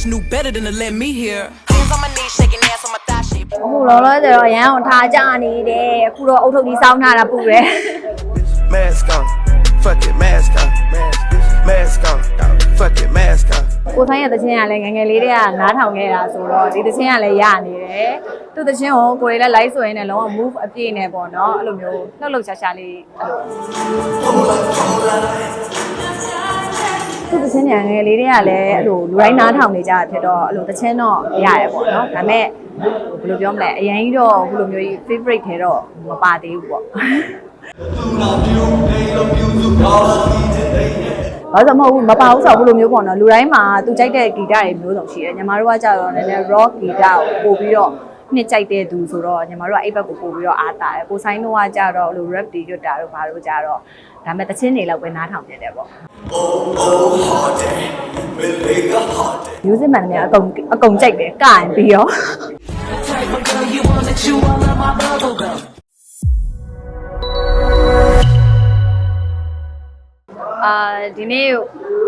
bitch knew better than to let me hear. Hands on my knees, shaking ass on my thigh shape. အခုလောလောဆယ်တော့ရန်အောင်ထားကြနေတယ်အခုတော့အုတ်ထုတ်ကြီးစောင်းထားတာပူတယ် Mask on. Fuck it, mask on. Mask on. Fuck it, mask on. ကိုဆိုင်ရဲ့တခြင်းကလည်းငယ်ငယ်လေးတည်းကနားထောင်ခဲ့တာဆိုတော့ဒီတခြင်းကလည်းရနေတယ်သူတခြင်းကိုကိုယ်လေးလည်း live ဆိုရင်လည်းလုံးဝ move အပြည့်နဲ့ပေါ့နော်အဲ့လိုမျိုးလှုပ်လှုပ်ရှားရှားလေးအဲ့လိုသူ တခြင်းငယ်ငယ်လေးတည်းကလည်းအဲ့လိုလူတိုင်းနားထောင်နေကြတာဖြစ်တော့အဲ့လိုတခြင်းတော့ရတယ်ပေါ့နော်ဒါပေမဲ့ဘယ်လိုပြောမလဲအရင်ကြီးတော့ဘယ်လိုမျိုးကြီး favorite ထဲတော့မပါသေးဘူးပေါ့ဘာလို့မဟုတ်ဘူးမပါဘူးဆိုတော့ဘယ်လိုမျိုးပေါ့နော်လူတိုင်းမှာသူကြိုက်တဲ့ဂီတတွေမျိုးစုံရှိတယ်ညီမတို့ကကြတော့နည်းနည်း rock ဂီတကိုပို့ပြီးတော့ နှစ်ကြိုက်တဲ့သူဆိုတော့ညီမတို့ကအဲ့ဘက်ကိုပို့ပြီးတော့အားတာတယ်ကိုဆိုင်တို့ကကြတော့အဲ့လို rap တွေရွတ်တာတို့ဘာလို့ကြတော့ဒါမဲ့တချင်းတွေလောက်ပဲနားထောင်ပြတယ်ပေါ့ music man တွေကအကုန်အကုန်ကြိုက်တယ်ကရင်ပြီးရော Type of girl you want to chew all of my bubble gum. အာဒီနေ့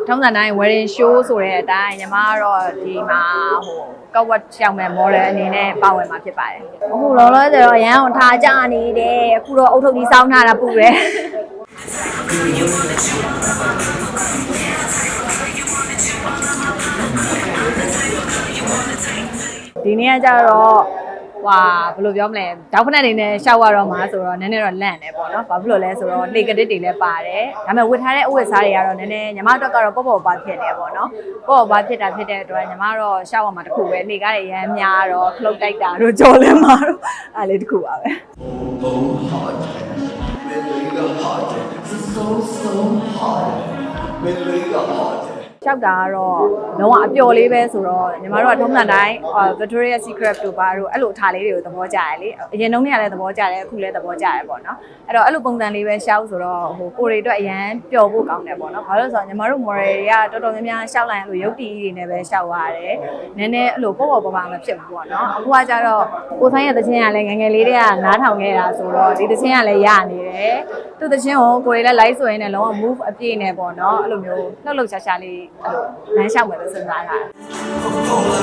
ထုံးစံတိုင်း wedding show ဆိုတဲ့အတိုင်းညီမကတော့ဒီမှာဟိုကောက်ဝတ်ရှောင်းမဲ့ model အနေနဲ့ပါဝင်မှာဖြစ်ပါတယ်။အခုလောလောဆယ်တော့ရန်အောင်ထားကြနေတယ်။အခုတော့အုတ်ထုတ်ကြီးစောင်းထားတာပူတယ်။ဒီနေ့ကကြတော့ ဟွာဘယ်လိုပြောမလဲဒေါက်ဖနက်နေနဲ့ရှောက်ရတော့မှာဆိုတော့နည်းနည်းတော့လန့်တယ်ပေါ့နော်ဘာဖြစ်လို့လဲဆိုတော့လေကတစ်တွေလည်းပါတယ်ဒါပေမဲ့ဝတ်ထားတဲ့အဝတ်စားတွေကတော့နည်းနည်းညီမတို့ကတော့ပေါ့ပေါ့ပါဖြစ်နေပေါ့နော်ပေါ့ပေါ့ပါဖြစ်တာဖြစ်တဲ့အတွက်ညီမတော့ရှောက်ရမှာတခုပဲလေကားတွေရမ်းများတော့ခလုတ်တိုက်တာတို့ကြော်လဲမှာတော့အဲ့လေးတခုပါပဲ လျှောက်တာကတော့လုံးဝအပျော်လေးပဲဆိုတော့ညီမတို့ကထုံးစံတိုင်းဟို Victoria Secret တို့ဘာတို့အဲ့လိုအထားလေးတွေကိုသဘောကျတယ်လေအရင်တုန်းကလည်းသဘောကျတယ်အခုလည်းသဘောကျတယ်ပေါ့နော်အဲ့တော့အဲ့လိုပုံစံလေးပဲရှောက်ဆိုတော့ဟိုကိုရီအတွက်အရန်ပျော်ဖို့ကောင်းတယ်ပေါ့နော်ဘာလို့လဲဆိုတော့ညီမတို့ model တွေကတော်တော်များများရှောက်လိုက်ရင်အဲ့လိုရုပ်တည်ကြီးတွေနဲ့ပဲရှောက်ရတယ်နည်းနည်းအဲ့လိုပေါ့ပေါ့ပါပါမဖြစ်ဘူးပေါ့နော်အခုကကြတော့ကိုဆိုင်ရဲ့တခြင်းကလည်းငယ်ငယ်လေးတည်းကနားထောင်ခဲ့တာဆိုတော့ဒီတခြင်းကလည်းရနေတယ်သူတခြင်းကိုကိုရီလည်း live ဆိုရင်လည်းလုံးဝ move အပြည့်နဲ့ပေါ့နော်အဲ့လိုမျိုးလှုပ်လှုပ်ရှားရှားလေးအဲ့လိုလမ်းလျှောက်မယ်လို့စဉ်းစားထားတယ်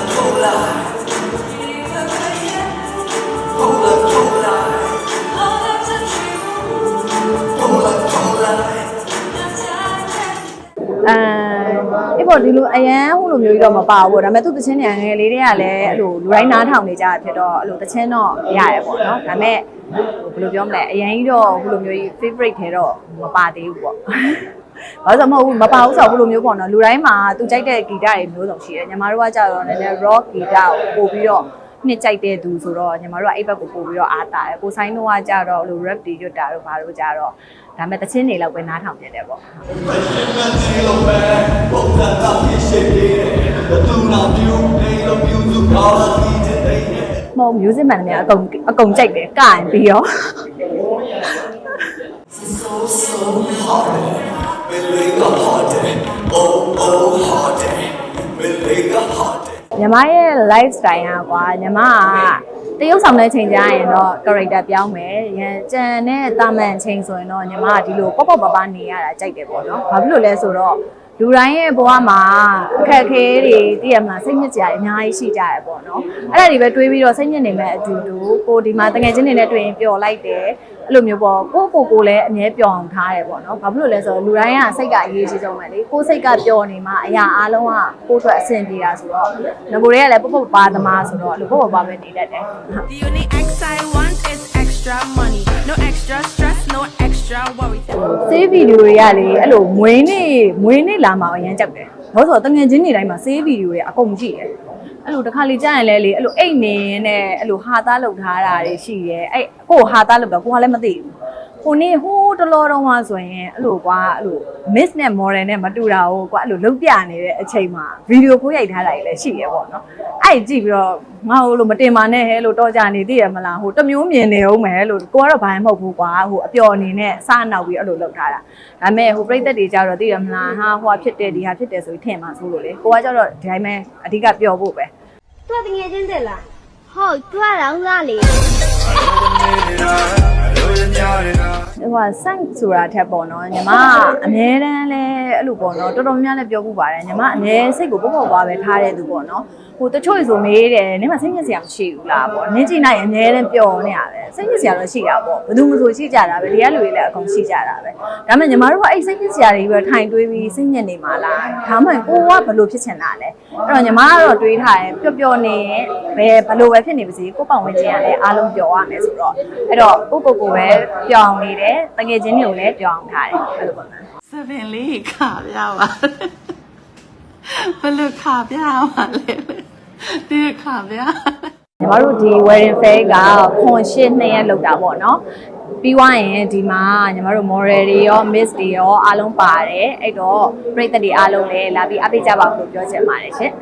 အဲအေးပေါ့ဒီလိုအရန်ဟိုလိုမျိုးကြီးတော့မပါဘူးဒါပေမဲ့သူတချင်းနေငယ်လေးတွေကလည်းအဲ့လိုလူတိုင်းနားထောင်နေကြတာဖြစ်တော့အဲ့လိုတချင်းတော့ရတယ်ပေါ့နော်ဒါပေမဲ့ဘယ်လိုပြောမလဲအရန်ကြီးတော့ဟိုလိုမျိုးကြီး favorite ထဲတော့မပါသေးဘူးပေါ့ ဘာလို့မဟုတ်ဘူးမပါဘူးဆိုတော့ဘယ်လိုမျိုးပေါ့နော်လူတိုင်းမှာသူကြိုက်တဲ့ဂီတတွေမျိုးစုံရှိတယ်ညီမတို့ကကြတော့နည်းနည်း rock ဂီတကိုပို့ပြီးတော့နှစ်ကြိုက်တဲ့သူဆိုတော့ညီမတို့ကအဲ့ဘက်ကိုပို့ပြီးတော့အားတာတယ်ကိုဆိုင်တို့ကကြတော့အဲ့လို rap တွေရွတ်တာတို့ဘာလို့ကြတော့ဒါပေမဲ့တချင်းတွေလောက်ပဲနားထောင်ပြတယ်ပေါ့မဟုတ် music man တွေကအကုန်အကုန်ကြိုက်တယ်ကရင်ပြီးရော ညီမရဲ့ lifestyle อ่ะကွာညီမကတရုပ်ဆောင်တဲ့ချိန်ကျရင်တော့ character ပြောင်းမယ်ရန်ကြံတဲ့တာမန်ချိန်ဆိုရင်တော့ညီမကဒီလိုပေါ့ပေါ့ပါပါနေရတာကြိုက်တယ်ပေါ့နော်ဘာဖြစ်လို့လဲဆိုတော့ လူတိုင်းရဲ့ဘဝမှာအခက်အခဲတွေသိရမလားစိတ်ညစ်ကြရအများကြီးရှိကြရပေါ့နော်အဲ့ဒါတွေပဲတွေးပြီးတော့စိတ်ညစ်နေမဲ့အတူတူကိုဒီမှာတငယ်ချင်းတွေနဲ့တွေ့ရင်ပျော်လိုက်တယ်အဲ့လိုမျိုးပေါ့ကိုကိုကိုလည်းအမြဲပျော်အောင်ထားတယ်ပေါ့နော်ဘာဖြစ်လို့လဲဆိုတော့လူတိုင်းကစိတ်ကအရေးကြီးဆုံးပဲလေကိုစိတ်ကပျော်နေမှအရာအားလုံးကကိုအတွက်အဆင်ပြေတာဆိုတော့ငကိုတွေကလည်းပုတ်ပုတ်ပါသမားဆိုတော့အဲ့လိုပုတ်ပုတ်ပါပဲနေတတ်တယ် The only X I want is extra money. No extra stress, no extra worries. ဆေးဗီဒီယိုတွေကလေအဲ့လိုမွေးနေ့မွေးနေ့လာမှအရန်ကြောက်တယ်။ဘာလို့ဆိုတော့တငယ်ချင်းတွေတိုင်းမှာဆေးဗီဒီယိုတွေအကုန်ကြည့်တယ်။အဲ့လိုတစ်ခါလေကြားရင်လည်းလေအဲ့လိုအိတ်နေနဲ့အဲ့လိုဟာသားလောက်ထားတာတွေရှိရဲ။အဲ့ကိုဟာသားလောက်တော့ကိုကလည်းမသိဘူး။ ကိုနေဟိုးတလောတော့မှဆိုရင်အဲ့လိုကွာအဲ့လို miss နဲ့ model နဲ့မတူတာကိုကွာအဲ့လိုလုတ်ပြနေတဲ့အချိန်မှာဗီဒီယိုခိုးရိုက်ထားတာတွေလည်းရှိရဲပေါ့နော်။အဲ့ကြည့်ပြီးတော့ငါဟိုလိုမတင်ပါနဲ့ဟဲလို့တော့ကြနေသိရမလားဟိုတစ်မျိုးမြင်နေအောင်မယ်လို့ကိုကတော့ဘာမှမဟုတ်ဘူးကွာဟိုအပျော်အနေနဲ့စနောက်ပြီးအဲ့လိုလုပ်ထားတာဒါပေမဲ့ဟိုပြိသက်တွေကြတော့သိရမလားဟာဟိုဖြစ်တယ်ဒီဟာဖြစ်တယ်ဆိုပြီးထင်မှာဆိုလို့လေကိုကကြတော့ဒီတိုင်းပဲအဓိကပျော်ဖို့ပဲသူကတငယ်ချင်းတက်လားဟုတ်သူကလောင်းစားလေ ဟိုကစန့်ဆိုတာထက်ပေါ့နော်ညီမအမြဲတမ်းလဲအဲ့လိုပေါ့နော်တော်တော်များများလည်းပြောပူပါတယ်ညီမအမြဲစိတ်ကိုပေါ့ပေါ့ပါပဲထားတဲ့သူပေါ့နော်ဟိုတချို့ဆိုမေးတယ်နင်မစိတ်ညစ်စရာမရှိဘူးလားပေါ့နင်းကြည့်လိုက်ရင်အမြဲတမ်းပျော်နေရပဲစိတ်ညစ်စရာတော့ရှိတာပေါ့ဘယ်သူမှဆိုရှိကြတာပဲဒီကလူတွေလည်းအကုန်ရှိကြတာပဲဒါပေမဲ့ညီမတို့ကအဲ့စိတ်ညစ်စရာတွေပဲထိုင်တွေးပြီးစိတ်ညစ်နေမှာလားဒါမှမဟုတ်ကိုကဘယ်လိုဖြစ်ချင်တာလဲအဲ့တော့ညီမကတော့တွေးထားရင်ပျော်ပျော်နေရင်ဘယ်ဘယ်လိုပဲဖြစ်နေပါစေကိုယ့်ပတ်ဝန်းကျင်ကလည်းအားလုံးပျော်ရမယ်ဆိုတော့အဲ့တော့ကိုကိုကိုပဲပျော်အောင်နေတယ်တကယ်ချင်းတွေကိုလည်းပျော်အောင်ထားတယ်အဲ့လိုပေါ့နော်စပင်လေးခါပြပါဘယ်လိုခါပြပါလဲဒီခါပြညီမတို့ဒီ wedding fair ကခွန်ရှစ်နှစ်ရက်လောက်တာပေါ့နော် ပြီးွားရင်ဒီမှာညီမတို့ model တွေရော miss တွေရောအားလုံးပါတယ်အဲ့တော့ပြည်သက်တွေအားလုံးလည်းလာပြီးအပိတ်ကြပါဦးလို့ပြောချင်ပါတယ်ရှင်